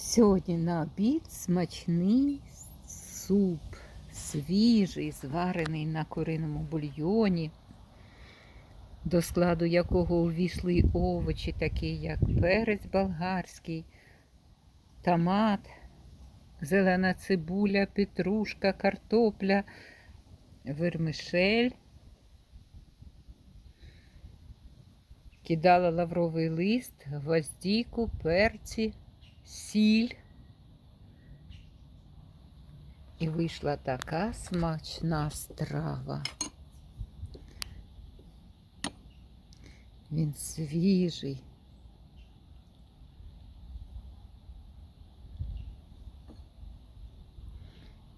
Сьогодні на обід смачний суп, свіжий, зварений на куриному бульйоні, до складу якого увійшли овочі, такі як перець болгарський, томат, зелена цибуля, петрушка, картопля, вермишель. Кидала лавровий лист, гвоздіку, перці сіль. І вийшла така смачна страва. Він свіжий.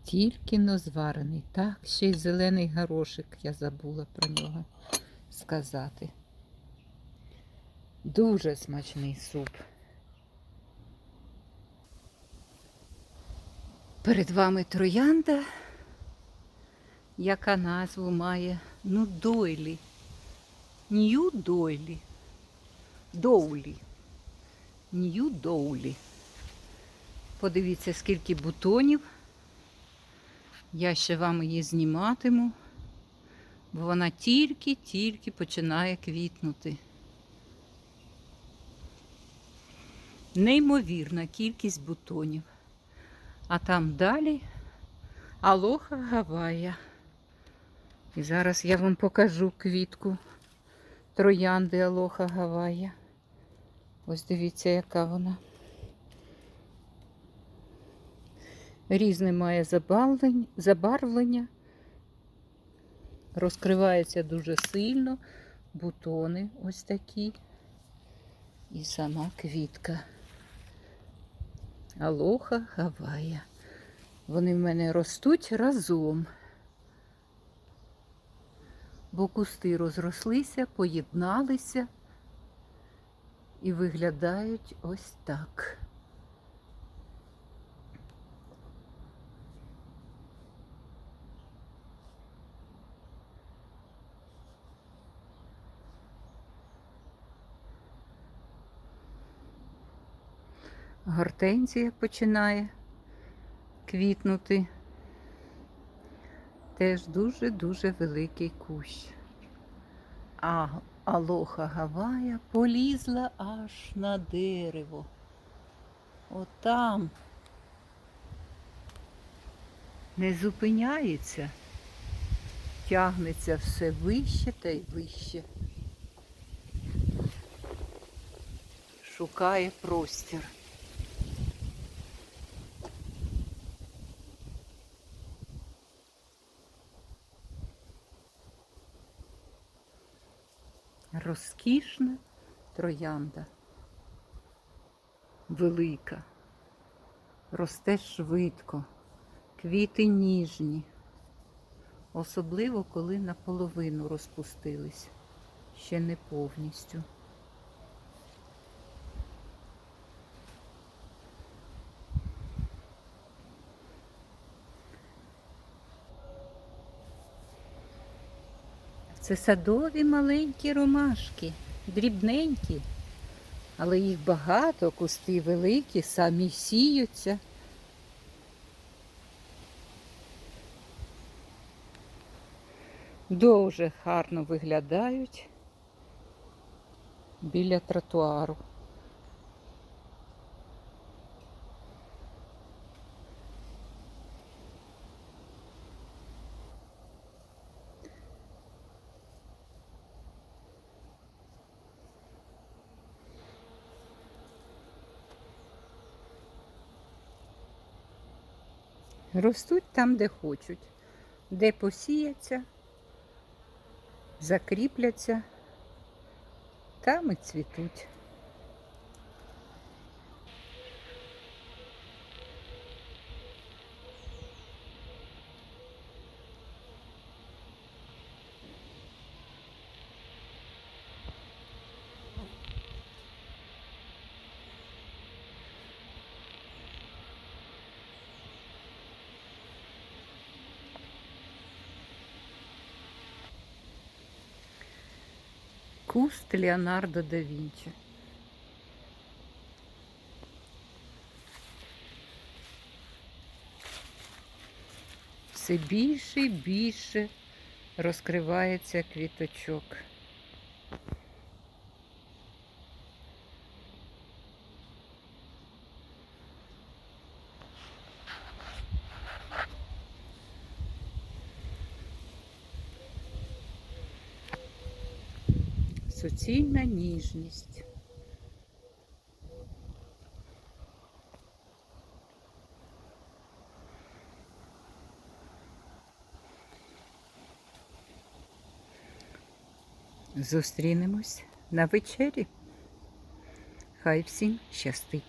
Тільки но зварений. Так, ще й зелений горошик, я забула про нього сказати. Дуже смачний суп. Перед вами троянда, яка назву має ну дойлі. Нью дойлі. Доулі. Нью доулі. Подивіться, скільки бутонів. Я ще вам її зніматиму, бо вона тільки-тільки починає квітнути. Неймовірна кількість бутонів. А там далі Алоха Гавая. І зараз я вам покажу квітку троянди Алоха Гавая. Ось дивіться, яка вона. Різне має забарвлення. Розкривається дуже сильно. Бутони ось такі. І сама квітка. Алоха Гавая. Вони в мене ростуть разом. Бо кусти розрослися, поєдналися і виглядають ось так. Гортензія починає квітнути. Теж дуже-дуже великий кущ. А алоха Гавая полізла аж на дерево. Отам. Не зупиняється, тягнеться все вище та й вище. Шукає простір. Розкішна троянда. Велика. Росте швидко. Квіти ніжні. Особливо, коли наполовину розпустились. Ще не повністю. Це садові маленькі ромашки, дрібненькі, але їх багато, кусти великі, самі сіються. Дуже гарно виглядають біля тротуару. Ростуть там, де хочуть, де посіяться, закріпляться, там і цвітуть. Куст Леонардо да Винчи. Все більше і більше розкривається квіточок. Суцільна ніжність. Зустрінемось на вечері. Хай всім щастить.